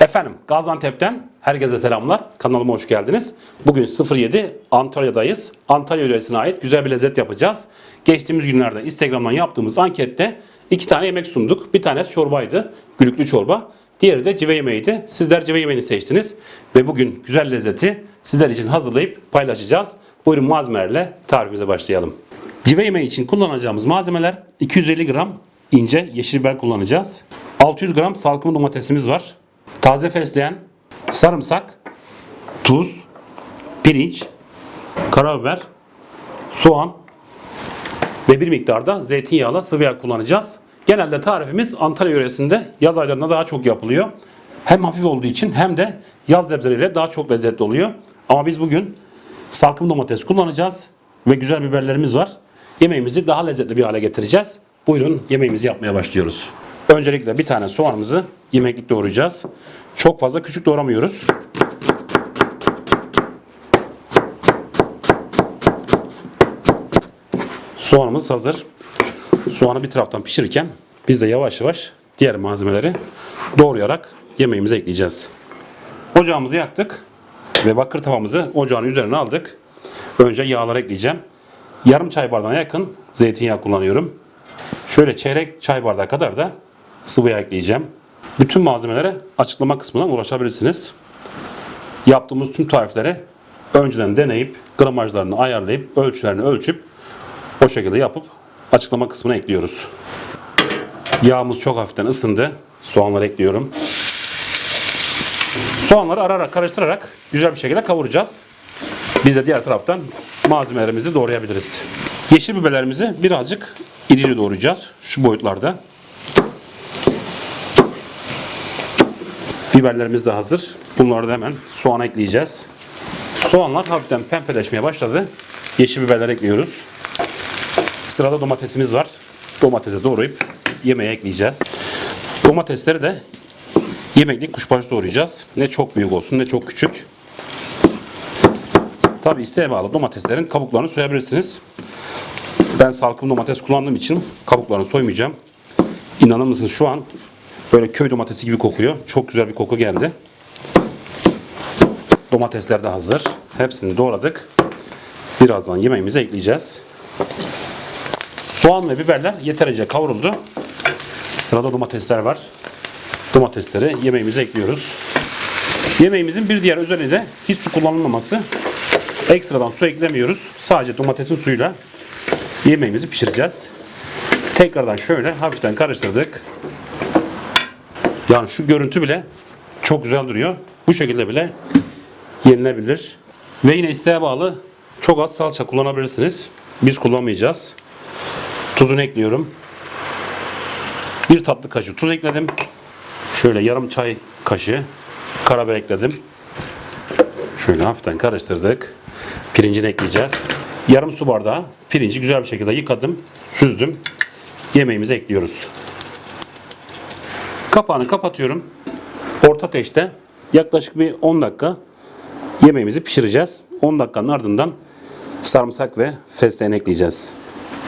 Efendim Gaziantep'ten herkese selamlar. Kanalıma hoş geldiniz. Bugün 07 Antalya'dayız. Antalya yöresine ait güzel bir lezzet yapacağız. Geçtiğimiz günlerde Instagram'dan yaptığımız ankette iki tane yemek sunduk. Bir tanesi çorbaydı. Gülüklü çorba. Diğeri de cive yemeğiydi. Sizler cive yemeğini seçtiniz. Ve bugün güzel lezzeti sizler için hazırlayıp paylaşacağız. Buyurun malzemelerle tarifimize başlayalım. Cive yemeği için kullanacağımız malzemeler 250 gram ince yeşil biber kullanacağız. 600 gram salkım domatesimiz var. Taze fesleğen, sarımsak, tuz, pirinç, karabiber, soğan ve bir miktarda zeytinyağlı sıvı yağ kullanacağız. Genelde tarifimiz Antalya yöresinde yaz aylarında daha çok yapılıyor. Hem hafif olduğu için hem de yaz sebzeleriyle daha çok lezzetli oluyor. Ama biz bugün salkım domates kullanacağız ve güzel biberlerimiz var. Yemeğimizi daha lezzetli bir hale getireceğiz. Buyurun yemeğimizi yapmaya başlıyoruz. Öncelikle bir tane soğanımızı yemeklik doğrayacağız. Çok fazla küçük doğramıyoruz. Soğanımız hazır. Soğanı bir taraftan pişirirken biz de yavaş yavaş diğer malzemeleri doğrayarak yemeğimize ekleyeceğiz. Ocağımızı yaktık ve bakır tavamızı ocağın üzerine aldık. Önce yağlar ekleyeceğim. Yarım çay bardağına yakın zeytinyağı kullanıyorum. Şöyle çeyrek çay bardağı kadar da sıvı yağ ekleyeceğim. Bütün malzemelere açıklama kısmından ulaşabilirsiniz. Yaptığımız tüm tarifleri önceden deneyip gramajlarını ayarlayıp ölçülerini ölçüp o şekilde yapıp açıklama kısmına ekliyoruz. Yağımız çok hafiften ısındı. Soğanları ekliyorum. Soğanları ararak karıştırarak güzel bir şekilde kavuracağız. Biz de diğer taraftan malzemelerimizi doğrayabiliriz. Yeşil biberlerimizi birazcık iri doğrayacağız. Şu boyutlarda. Biberlerimiz de hazır. Bunları da hemen soğana ekleyeceğiz. Soğanlar hafiften pembeleşmeye başladı. Yeşil biberler ekliyoruz. Sırada domatesimiz var. Domatese doğrayıp yemeğe ekleyeceğiz. Domatesleri de yemeklik kuşbaşı doğrayacağız. Ne çok büyük olsun ne çok küçük. Tabi isteğe bağlı domateslerin kabuklarını soyabilirsiniz. Ben salkım domates kullandığım için kabuklarını soymayacağım. İnanır mısınız şu an böyle köy domatesi gibi kokuyor. Çok güzel bir koku geldi. Domatesler de hazır. Hepsini doğradık. Birazdan yemeğimize ekleyeceğiz. Soğan ve biberler yeterince kavruldu. Sırada domatesler var. Domatesleri yemeğimize ekliyoruz. Yemeğimizin bir diğer özelliği de hiç su kullanılmaması. Ekstradan su eklemiyoruz. Sadece domatesin suyuyla yemeğimizi pişireceğiz. Tekrardan şöyle hafiften karıştırdık. Yani şu görüntü bile çok güzel duruyor. Bu şekilde bile yenilebilir. Ve yine isteğe bağlı çok az salça kullanabilirsiniz. Biz kullanmayacağız. Tuzunu ekliyorum. Bir tatlı kaşığı tuz ekledim. Şöyle yarım çay kaşığı karabiber ekledim. Şöyle hafiften karıştırdık. Pirincini ekleyeceğiz. Yarım su bardağı pirinci güzel bir şekilde yıkadım, süzdüm. Yemeğimize ekliyoruz. Kapağını kapatıyorum. Orta ateşte yaklaşık bir 10 dakika yemeğimizi pişireceğiz. 10 dakikanın ardından sarımsak ve fesleğen ekleyeceğiz.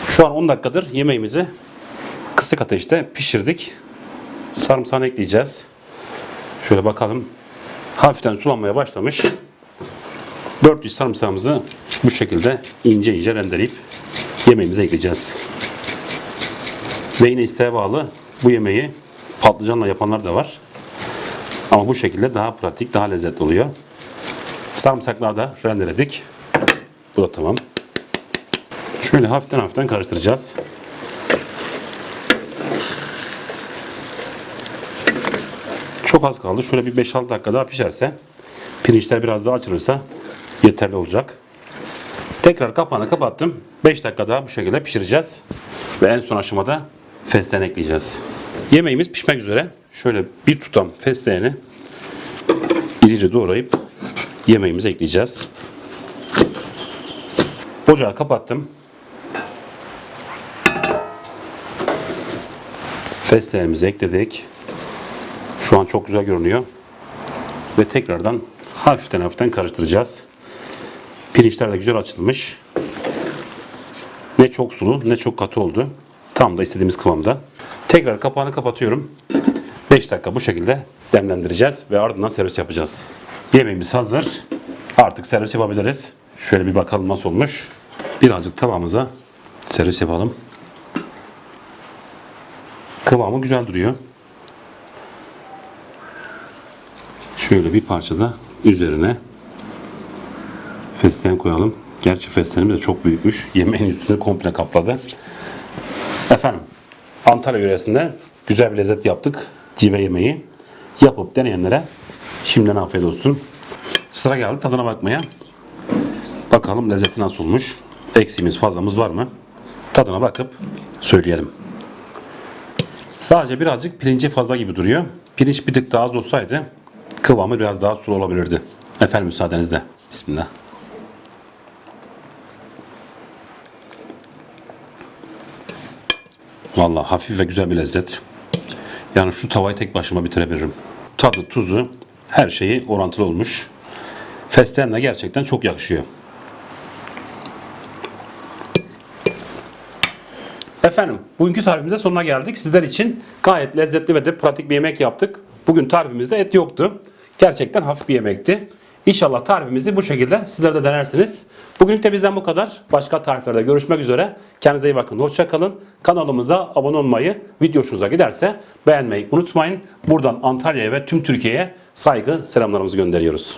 Şu an 10 dakikadır yemeğimizi kısık ateşte pişirdik. Sarımsağını ekleyeceğiz. Şöyle bakalım. Hafiften sulanmaya başlamış. 400 sarımsağımızı bu şekilde ince ince rendeleyip yemeğimize ekleyeceğiz. Ve yine isteğe bağlı bu yemeği patlıcanla yapanlar da var. Ama bu şekilde daha pratik, daha lezzetli oluyor. Sarımsakları da rendeledik. Bu da tamam. Şöyle hafiften hafiften karıştıracağız. Çok az kaldı. Şöyle bir 5-6 dakika daha pişerse pirinçler biraz daha açılırsa yeterli olacak. Tekrar kapağını kapattım. 5 dakika daha bu şekilde pişireceğiz. Ve en son aşamada fesleğen ekleyeceğiz. Yemeğimiz pişmek üzere. Şöyle bir tutam fesleğeni iri doğrayıp yemeğimize ekleyeceğiz. Ocağı kapattım. Fesleğenimizi ekledik. Şu an çok güzel görünüyor. Ve tekrardan hafiften hafiften karıştıracağız. Pirinçler de güzel açılmış. Ne çok sulu ne çok katı oldu. Tam da istediğimiz kıvamda. Tekrar kapağını kapatıyorum. 5 dakika bu şekilde demlendireceğiz ve ardından servis yapacağız. Yemeğimiz hazır. Artık servis yapabiliriz. Şöyle bir bakalım nasıl olmuş. Birazcık tabağımıza servis yapalım. Kıvamı güzel duruyor. Şöyle bir parça da üzerine fesleğen koyalım. Gerçi fesleğenimiz de çok büyükmüş. Yemeğin üstünü komple kapladı. Efendim, Antalya yöresinde güzel bir lezzet yaptık. Cive yemeği. Yapıp deneyenlere şimdiden afiyet olsun. Sıra geldi tadına bakmaya. Bakalım lezzeti nasıl olmuş. Eksiğimiz fazlamız var mı? Tadına bakıp söyleyelim. Sadece birazcık pirinci fazla gibi duruyor. Pirinç bir tık daha az olsaydı kıvamı biraz daha sulu olabilirdi. Efendim müsaadenizle. Bismillah. Vallahi hafif ve güzel bir lezzet. Yani şu tavayı tek başıma bitirebilirim. Tadı, tuzu, her şeyi orantılı olmuş. Fesleğen de gerçekten çok yakışıyor. Efendim, bugünkü tarifimize sonuna geldik. Sizler için gayet lezzetli ve de pratik bir yemek yaptık. Bugün tarifimizde et yoktu. Gerçekten hafif bir yemekti. İnşallah tarifimizi bu şekilde sizler de denersiniz. Bugünlük de bizden bu kadar. Başka tariflerde görüşmek üzere. Kendinize iyi bakın. Hoşça kalın. Kanalımıza abone olmayı, video hoşunuza giderse beğenmeyi unutmayın. Buradan Antalya'ya ve tüm Türkiye'ye saygı selamlarımızı gönderiyoruz.